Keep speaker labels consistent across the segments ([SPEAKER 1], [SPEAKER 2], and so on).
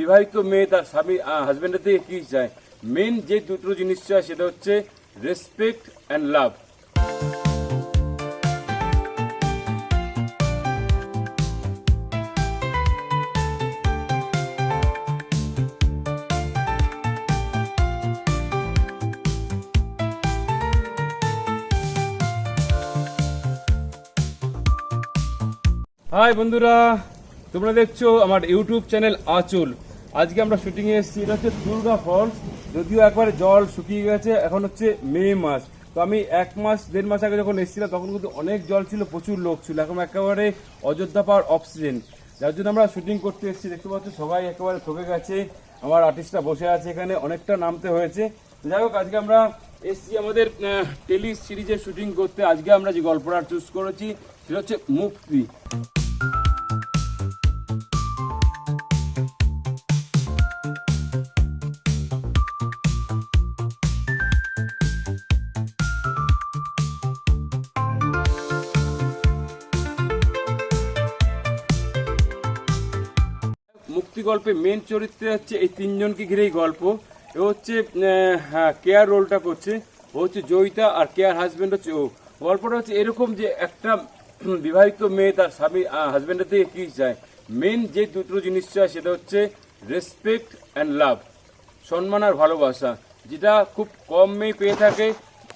[SPEAKER 1] বিবাহিত মেয়ে তার স্বামী হাজবেন্ডের থেকে কি চায়? মেন যে দুটো জিনিস চায় সেটা হচ্ছে রেসপেক্ট অ্যান্ড লাভ হাই বন্ধুরা তোমরা দেখছ আমার ইউটিউব চ্যানেল আচল। আজকে আমরা শুটিং এ এসেছি, এটা হচ্ছে দুর্গা ফলস যদিও একবারে জল শুকিয়ে গেছে, এখন হচ্ছে মে মাস। তো আমি এক মাস, দেড় মাস আগে যখন এসেছিলাম, তখন কিন্তু অনেক জল ছিল, প্রচুর লোক ছিল। এখন একেবারে অযোধ্যা পাওয়ার অক্সিজেন যার জন্য আমরা শুটিং করতে এসেছি। দেখতে পাচ্ছ, সবাই একেবারে থকে গেছে। আমার আর্টিস্টরা বসে আছে এখানে, অনেকটা নামতে হয়েছে। যাই হোক, আজকে আমরা এসছি আমাদের টেলি সিরিজের শুটিং করতে। আজকে আমরা যে গল্পটা চুজ করেছি, সেটা হচ্ছে মুক্তি। মুক্তি গল্পে মেন চরিত্রে হচ্ছে এই তিনজনকে ঘিরেই গল্প। ও হচ্ছে হ্যাঁ কেয়ার রোলটা করছে। ও হচ্ছে জয়িতা আর কেয়ার হাজব্যান্ড হচ্ছে ও। গল্পটা হচ্ছে এরকম যে একটা বিবাহিত মেয়ে তার স্বামী হাজব্যান্ডের থেকে কি চায়। মেন যে দুটো জিনিস চায় সেটা হচ্ছে রেসপেক্ট অ্যান্ড লাভ সম্মান আর ভালোবাসা, যেটা খুব কম মেয়ে পেয়ে থাকে,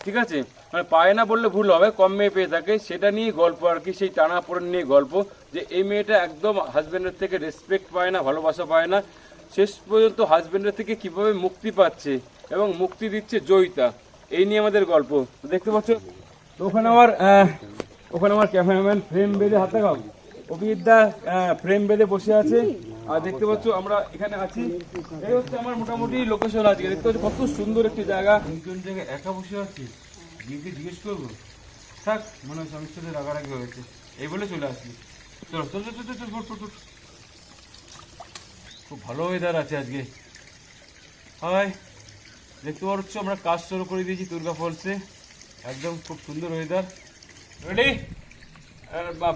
[SPEAKER 1] ঠিক আছে? মানে পায় না বললে ভুল হবে, কম মেয়ে পেয়ে থাকে, সেটা নিয়ে গল্প আর কি, সেই টানা পড়েন নিয়ে গল্প, যে এই মেয়েটা একদম হাজবেন্ডের থেকে রেসপেক্ট পায় না, ভালোবাসা পায় না, শেষ পর্যন্ত হাজব্যান্ডের থেকে কীভাবে মুক্তি পাচ্ছে এবং মুক্তি দিচ্ছে জয়িতা, এই নিয়ে আমাদের গল্প। দেখতে পাচ্ছ? তো ওখানে আমার ওখানে আমার ক্যামেরাম্যান ফ্রেম বেঁধে হাতে গাও অভিদা ফ্রেম বেঁধে বসে আছে। আর দেখতে পাচ্ছ, আমরা এখানে আছি। এই হচ্ছে আমার মোটামুটি লোকেশন আজকে। দেখতে পাচ্ছ, কত সুন্দর একটি জায়গা। কোন জায়গায় একা বসে আছি। গিয়ে জিজ্ঞেস করব, থাক, মনে হচ্ছে আমি সাথে রাগারাগি হয়েছে। এই বলে চলে আসি চলো, চল চল চল ফুট ফুট খুব ভালো ওয়েদার আছে আজকে। হাই দেখতে পাচ্ছ, আমরা কাজ শুরু করে দিয়েছি দুর্গা ফলসে একদম খুব সুন্দর ওয়েদার রেডি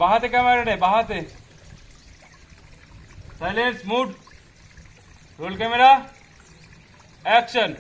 [SPEAKER 1] বাহাতে ক্যামেরা রে বাহাতে silence mood roll camera action